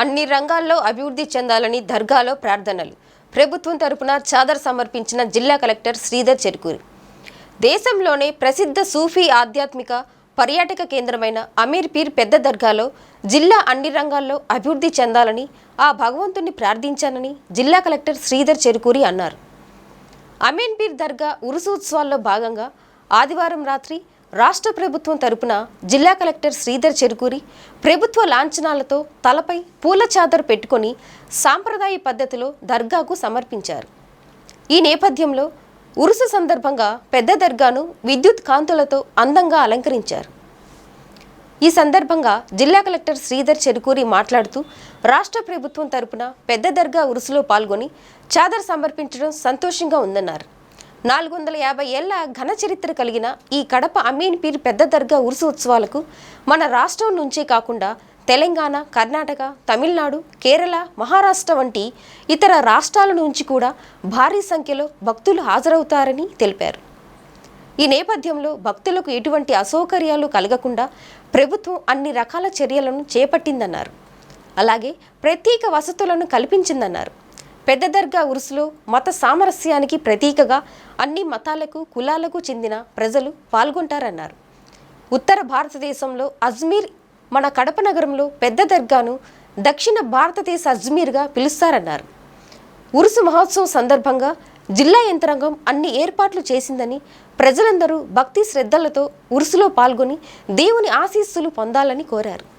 అన్ని రంగాల్లో అభివృద్ధి చెందాలని దర్గాలో ప్రార్థనలు. ప్రభుత్వం తరపున చాదర్ సమర్పించిన జిల్లా కలెక్టర్ శ్రీధర్ చెరుకూరి. దేశంలోనే ప్రసిద్ధ సూఫీ ఆధ్యాత్మిక పర్యాటక కేంద్రమైన అమీర్ పీర్ పెద్ద దర్గాలో జిల్లా అన్ని రంగాల్లో అభివృద్ధి చెందాలని ఆ భగవంతుని ప్రార్థించానని జిల్లా కలెక్టర్ శ్రీధర్ చెరుకూరి అన్నారు. అమీన్పీర్ దర్గా ఉరుసు ఉత్సవాల్లో భాగంగా ఆదివారం రాత్రి రాష్ట్ర ప్రభుత్వం తరపున జిల్లా కలెక్టర్ శ్రీధర్ చెరుకూరి ప్రభుత్వ లాంఛనాలతో తలపై పూల చాదర్ పెట్టుకొని సాంప్రదాయ పద్ధతిలో దర్గాకు సమర్పించారు. ఈ నేపథ్యంలో ఉరుసు సందర్భంగా పెద్ద దర్గాను విద్యుత్ కాంతులతో అందంగా అలంకరించారు. ఈ సందర్భంగా జిల్లా కలెక్టర్ శ్రీధర్ చెరుకూరి మాట్లాడుతూ రాష్ట్ర ప్రభుత్వం తరపున పెద్ద దర్గా ఉరుసులో పాల్గొని చాదర్ సమర్పించడం సంతోషంగా ఉందన్నారు. నాలుగు వందల యాభై ఏళ్ళ ఘన చరిత్ర కలిగిన ఈ కడప అమీన్ పీర్ పెద్ద దర్గా ఉరుసు ఉత్సవాలకు మన రాష్ట్రం నుంచే కాకుండా తెలంగాణ కర్ణాటక తమిళనాడు కేరళ మహారాష్ట్ర వంటి ఇతర రాష్ట్రాల నుంచి కూడా భారీ సంఖ్యలో భక్తులు హాజరవుతారని తెలిపారు. ఈ నేపథ్యంలో భక్తులకు ఎటువంటి అసౌకర్యాలు కలగకుండా ప్రభుత్వం అన్ని రకాల చర్యలను చేపట్టిందన్నారు. అలాగే ప్రత్యేక వసతులను కల్పించిందన్నారు. పెద్ద దర్గా ఉరుసులో మత సామరస్యానికి ప్రతీకగా అన్ని మతాలకు కులాలకు చెందిన ప్రజలు పాల్గొంటారన్నారు. ఉత్తర భారతదేశంలో అజ్మీర్ మన కడప నగరంలో పెద్ద దర్గాను దక్షిణ భారతదేశ అజ్మీర్గా పిలుస్తారన్నారు. ఉరుసు మహోత్సవం సందర్భంగా జిల్లా యంత్రాంగం అన్ని ఏర్పాట్లు చేసిందని ప్రజలందరూ భక్తి శ్రద్ధలతో ఉరుసులో పాల్గొని దేవుని ఆశీస్సులు పొందాలని కోరారు.